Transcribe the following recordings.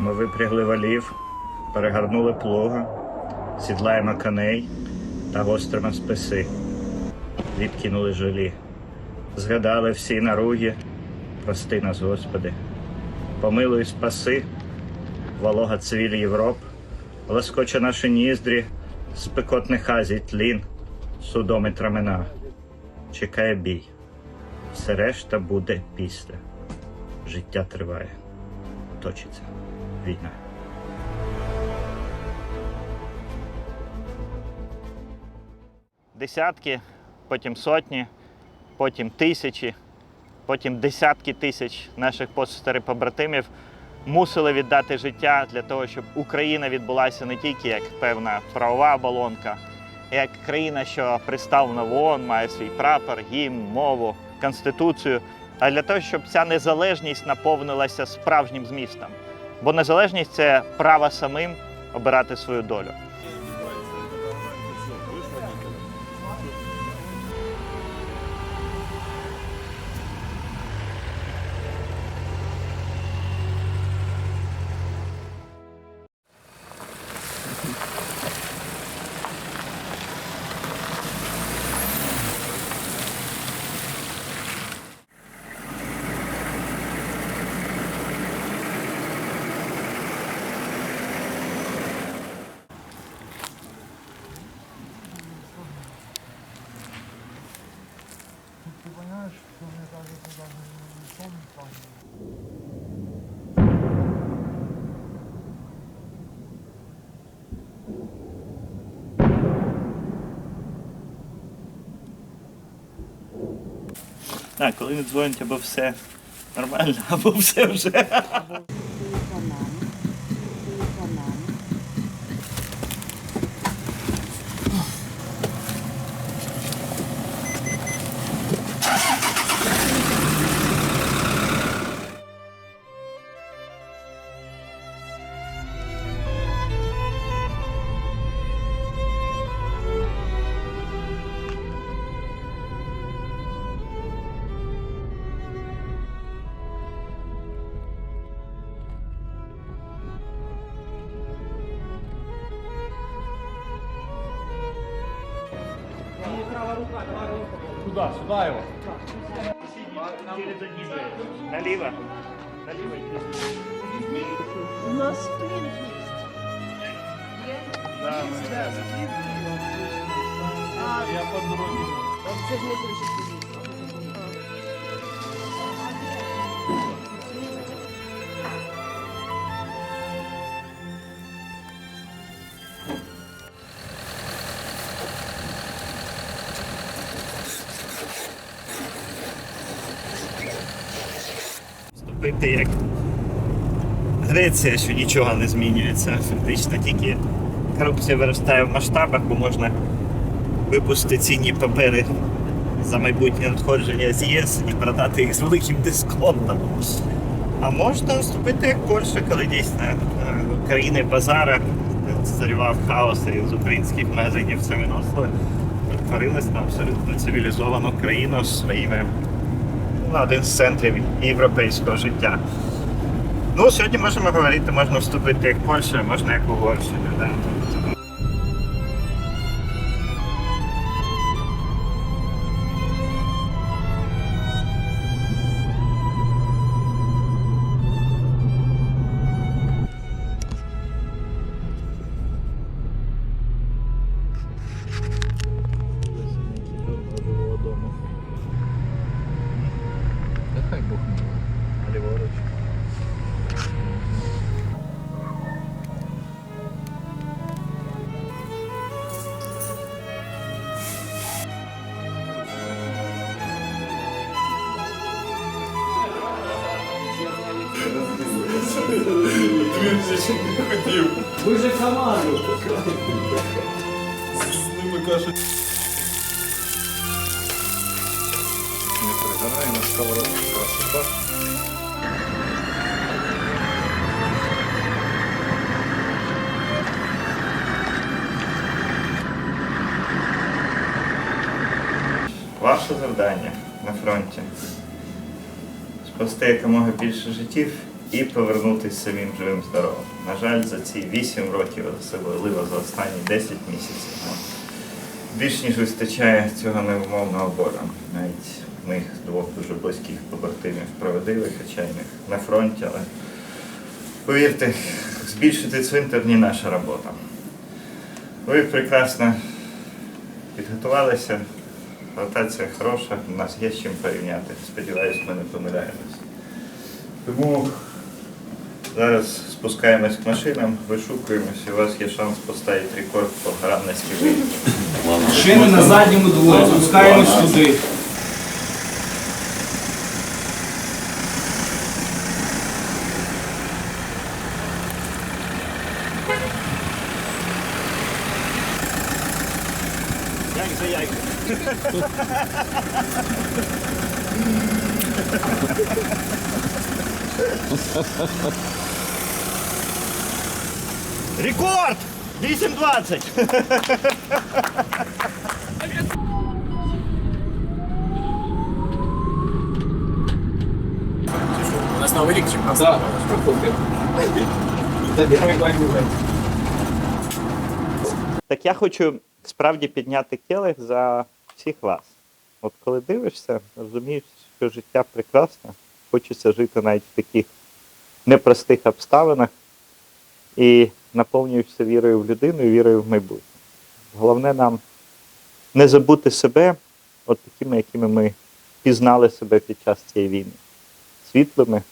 Ми випрягли валів, перегорнули плуга, сідлаємо коней та гостримо списи. Відкинули жилі. Згадали всі наруги, прости нас, Господи. Помилуй спаси, волога цвіль Європ, лоскоче наші ніздрі, спекотних азій тлін, і трамена. Чекає бій. Все решта буде після. Життя триває. Точиться війна. Десятки, потім сотні, потім тисячі, потім десятки тисяч наших посестерів побратимів мусили віддати життя для того, щоб Україна відбулася не тільки як певна правова оболонка, як країна, що представлена в ООН, має свій прапор, гімн, мову, конституцію, а для того, щоб ця незалежність наповнилася справжнім змістом. Бо незалежність це право самим обирати свою долю. Так, коли не дзвонять, або все нормально, або все вже. Куда? Сюда его. Через одні двері. Наліво. Наліво. У нас плін есть. Да, ми- Я по Он все ж не ключі Вступити як Греція, що нічого не змінюється. Фактично тільки корупція виростає в масштабах, бо можна випустити цінні папери за майбутнє надходження з ЄС і продати їх з великим дисконтом. А можна вступити як Польща, коли дійсно е, країни базара царював хаос і з українських магазинів це виносили. Перетворились на абсолютно цивілізовану країну з своїми ну, один з центрів європейського життя. Ну, сьогодні можемо говорити, можна вступити як Польща, можна як Угорщина. Да? Ви же команду. З ними каже. Не пригорає на сковородку красота. Ваше завдання на фронті спасти якомога більше життів і повернутися самим живим здоровим. На жаль, за ці 8 років, особливо за останні 10 місяців, нам більш ніж вистачає цього невмовного болю. Навіть моїх двох дуже близьких побратимів проводили, хоча й на фронті, але повірте, збільшити цвинтар не наша робота. Ви прекрасно підготувалися, ротація хороша, у нас є з чим порівняти. Сподіваюсь, ми не помиляємось. Тому зараз спускаємось к машинам, вишукуємось, і у вас є шанс поставити рекорд по грамності виїзду. Шини на задньому дворі, спускаємось туди. Як за яйко. Рекорд! 8.20! У нас новий рік чи в нас? Так, проходимо. Так я хочу справді підняти келих за всіх вас. От коли дивишся, розумієш, що життя прекрасне, хочеться жити навіть в таких непростих обставинах і наповнюєшся вірою в людину і вірою в майбутнє. Головне нам не забути себе, от такими, якими ми пізнали себе під час цієї війни. Світлими,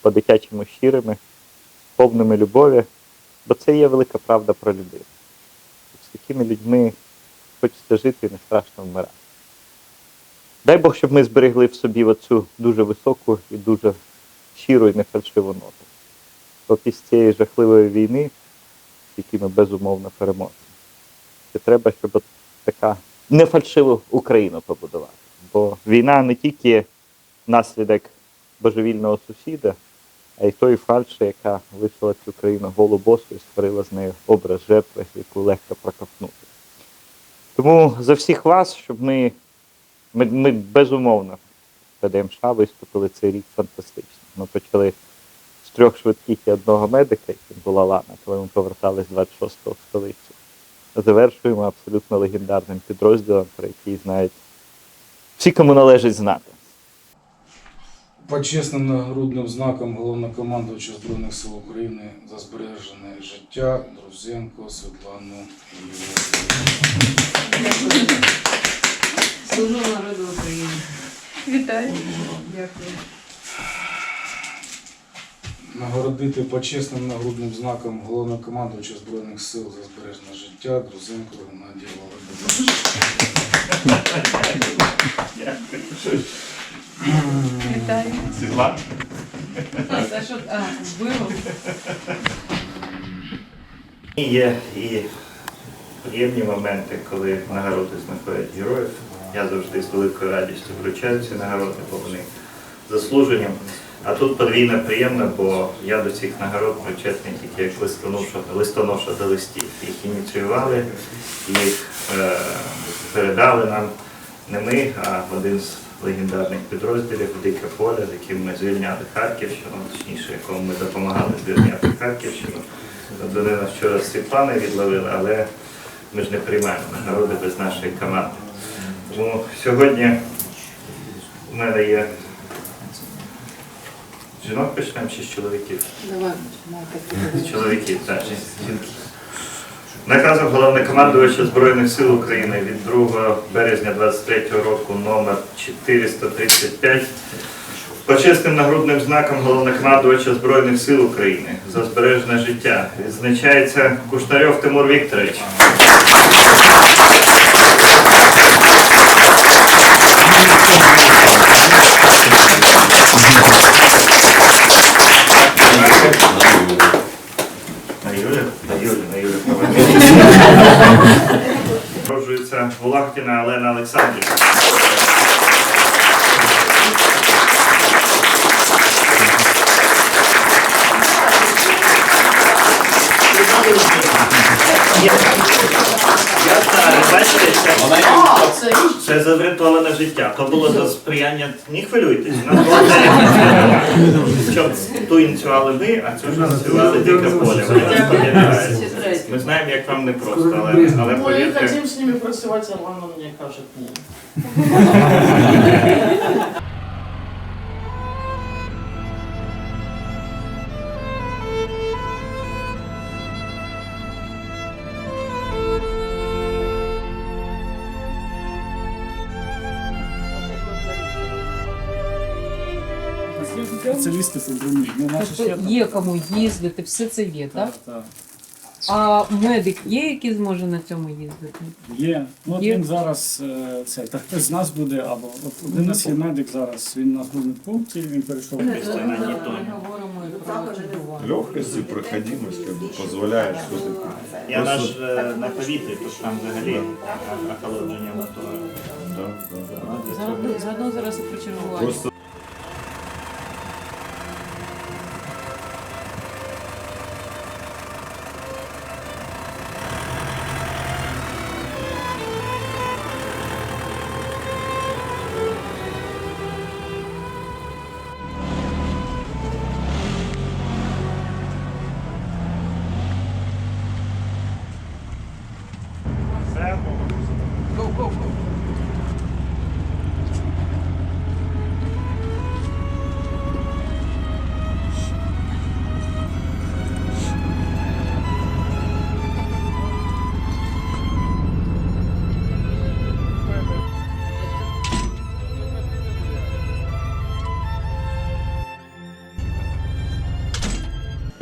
по-дитячому щирими, повними любові, бо це є велика правда про людину. З такими людьми хочеться жити і не страшно вмирати. Дай Бог, щоб ми зберегли в собі оцю дуже високу і дуже щиру і нефальшиву ноту. От із цієї жахливої війни, які ми безумовно переможемо. Це треба, щоб така нефальшиву Україну побудувати. Бо війна не тільки наслідок божевільного сусіда, а й той фальші, яка лишила цю країну голу босу і створила з нею образ жертви, яку легко проковтнути. Тому за всіх вас, щоб ми, ми, ми безумовно ПДМШ виступили цей рік фантастично. Ми почали трьох швидких і одного медика, яким була Лана, коли ми повертались 26-го в столицю. Завершуємо абсолютно легендарним підрозділом, про який знають всі, кому належить знати. Почесним нагрудним знаком головнокомандувача Збройних сил України за збережене життя Друзенко Світлану Юрійовну. Служу народу України. Вітаю. Дякую. Нагородити почесним нагрудним знаком головнокомандувача Збройних сил за збережене життя Друзенко Геннадія Володимировича. Вітаю. Світлана. А, це що? А, вбило? І Є і приємні моменти, коли нагороди знаходять героїв. Я завжди з великою радістю вручаю ці нагороди, бо вони заслужені. А тут подвійно приємно, бо я до цих нагород причетний тільки як листоноша, листоноша до листів. Їх ініціювали, їх е, передали нам не ми, а один з легендарних підрозділів Дике поле, з яким ми звільняли Харківщину, точніше, якому ми допомагали звільняти Харківщину. Вони нас вчора з Світлани відловили, але ми ж не приймаємо нагороди без нашої команди. Тому сьогодні у мене є жінок почнемо чи з чоловіків? Давай, З чоловіків, так, жінки. Наказом головнокомандувача Збройних сил України від 2 березня 23 року номер 435 почесним нагрудним знаком головнокомандувача Збройних сил України за збережене життя відзначається Куштарьов Тимур Вікторович. Життя. То було за сприяння. Не хвилюйтесь. у нас було. Щоб ту ініціювали ви, а цю ж ініціювали дике Поля. Ми вас пам'ятаємо. Ми знаємо, як вам не просто, але, але Ми повірте. хотим с ними працювати, а вам мне кажет ні. По броні. Ну, наші ще Тобто там. є кому їздити, все це є, так? Так, так. А медик є, який зможе на цьому їздити? Є. Ну, от Є. він зараз е, це, так хтось з нас буде, або от один у нас є медик зараз, він на в пункті, він перейшов. Ми на говоримо і про лікування. Легкость и проходимость как бы позволяет все-таки. Я наш е, на повітрі, то там взагалі охолодження мотора. Да, да, да. Заодно, заодно зараз і про чергування. Просто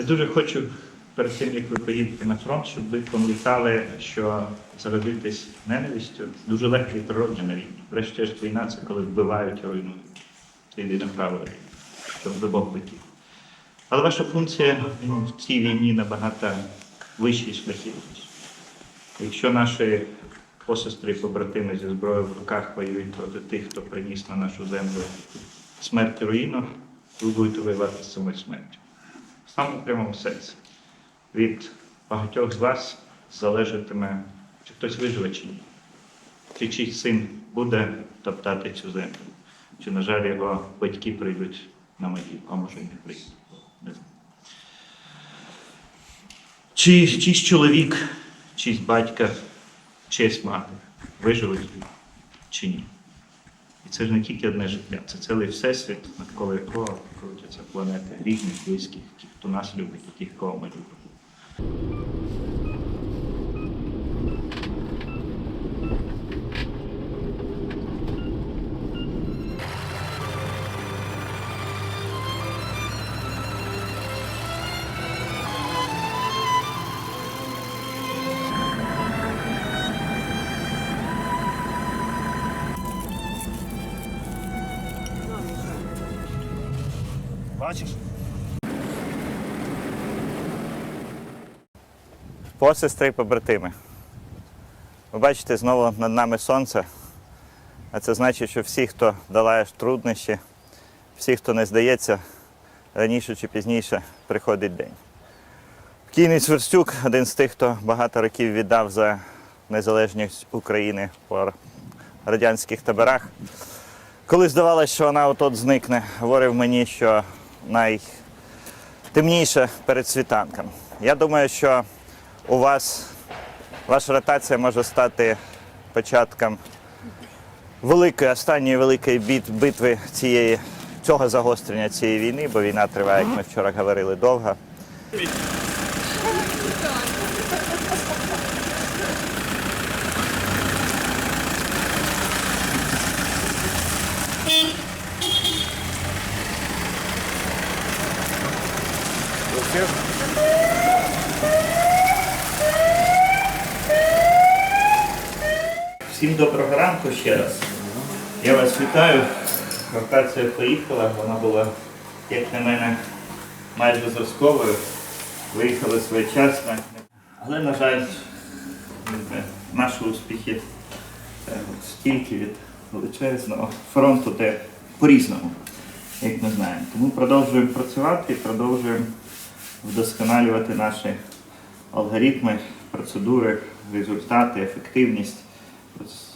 Дуже хочу перед тим, як ви поїдете на фронт, щоб ви пам'ятали, що заразитись ненавистю дуже легко і природно на війні. Врешті-решт війна це коли вбивають і руйнують. Це єдине правило, щоб з обох боків. Але ваша функція в цій війні набагато вищий шляхів. Якщо наші посестри і побратими зі зброєю в руках воюють проти тих, хто приніс на нашу землю смерть і руїну, ви будете воювати з самою смертю. Самому прямому сенсі. Від багатьох з вас залежатиме, чи хтось виживе чи ні. Чи чийсь син буде топтати цю землю, чи, на жаль, його батьки прийдуть на могилу, а може і не прийдуть. Не. Чи чийсь чоловік, чийсь батька, чиясь мати виживуть чи ні. Це ж не тільки одне життя, це цілий всесвіт, навколо якого крутяться планети різних, близьких, ті, хто нас любить, і тих, кого ми любимо. Бачиш? Посестри побратими. Ви бачите, знову над нами сонце. А це значить, що всі, хто долає труднощі, всі, хто не здається, раніше чи пізніше приходить день. Кійний Сверстюк один з тих, хто багато років віддав за незалежність України по радянських таборах. Коли здавалося, що вона от-от зникне, говорив мені, що найтемніше перед світанком. Я думаю, що у вас ваша ротація може стати початком великої, останньої великої бит- битви цієї, цього загострення цієї війни, бо війна триває, як ми вчора говорили, довго. Всім доброго ранку ще раз. Я вас вітаю. Ротація поїхала, вона була, як на мене, майже зразковою. Виїхали своєчасно. Але, на жаль, наші успіхи е, стільки від величезного фронту, де по-різному, як ми знаємо. Тому продовжуємо працювати, продовжуємо вдосконалювати наші алгоритми, процедури, результати, ефективність.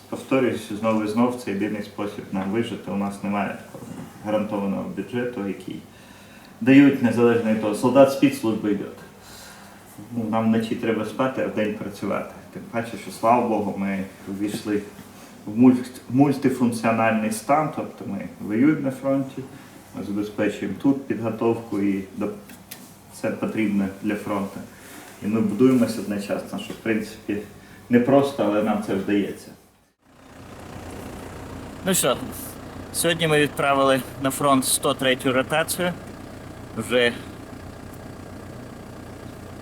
повторюсь знову і знов, це єдиний спосіб нам вижити. У нас немає гарантованого бюджету, який дають незалежно від того. Солдат спецслужби йде. Ну, Нам вночі треба спати, а вдень працювати. Тим паче, що слава Богу, ми увійшли в мультифункціональний стан, тобто ми воюємо на фронті, ми забезпечуємо тут підготовку і це потрібно для фронту. І ми будуємося одночасно, що в принципі не просто, але нам це вдається. Ну що, сьогодні ми відправили на фронт 103-ю ротацію. Вже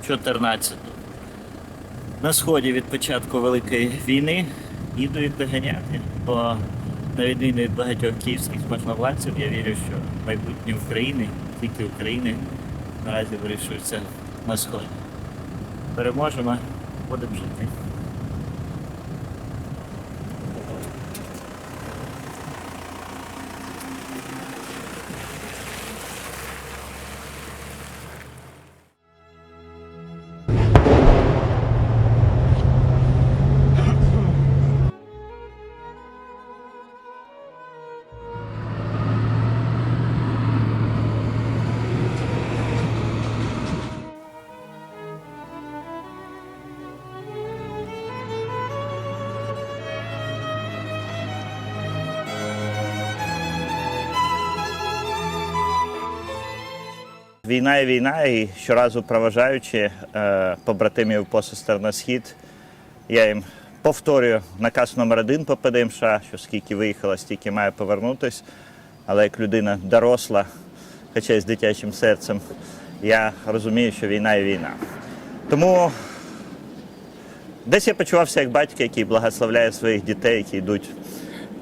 14 на сході від початку Великої війни їду їх доганяти, бо на відміну від багатьох київських можновладців, я вірю, що майбутнє України, тільки України, наразі вирішується на сході. Переможемо, будемо жити. Війна і війна, і щоразу проважаючи е, побратимів посестер на схід, я їм повторюю наказ номер один по ПДМШ, що скільки виїхало, стільки має повернутись. Але як людина доросла, хоча й з дитячим серцем, я розумію, що війна і війна. Тому десь я почувався як батько, який благословляє своїх дітей, які йдуть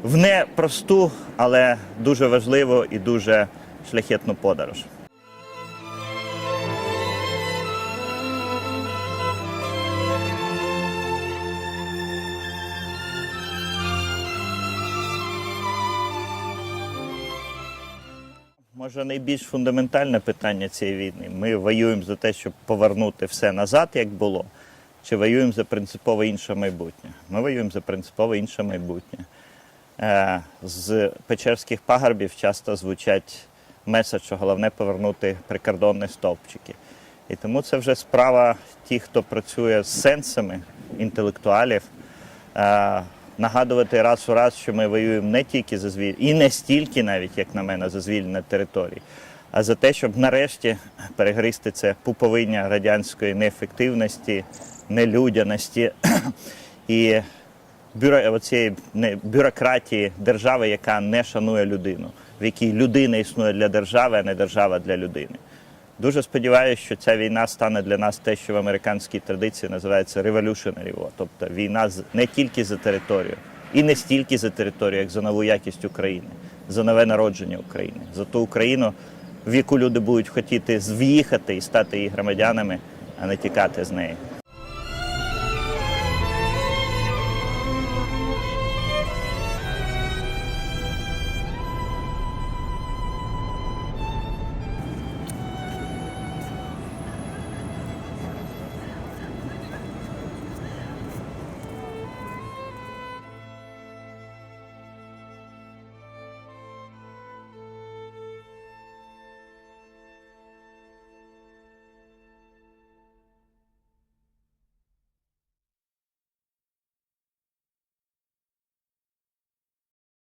в непросту, але дуже важливу і дуже шляхетну подорож. Може, найбільш фундаментальне питання цієї війни. Ми воюємо за те, щоб повернути все назад, як було, чи воюємо за принципово інше майбутнє? Ми воюємо за принципово інше майбутнє. Е, З Печерських пагорбів часто звучать меседж, що головне повернути прикордонні стовпчики. І тому це вже справа тих, хто працює з сенсами інтелектуалів, е, нагадувати раз у раз, що ми воюємо не тільки за звіль, і не стільки навіть, як на мене, за звільнення території, а за те, щоб нарешті перегризти це пуповиння радянської неефективності, нелюдяності і бюро, оцієї не, бюрократії держави, яка не шанує людину, в якій людина існує для держави, а не держава для людини. Дуже сподіваюся, що ця війна стане для нас те, що в американській традиції називається revolutionary тобто війна не тільки за територію, і не стільки за територію, як за нову якість України, за нове народження України, за ту Україну, в яку люди будуть хотіти в'їхати і стати її громадянами, а не тікати з неї.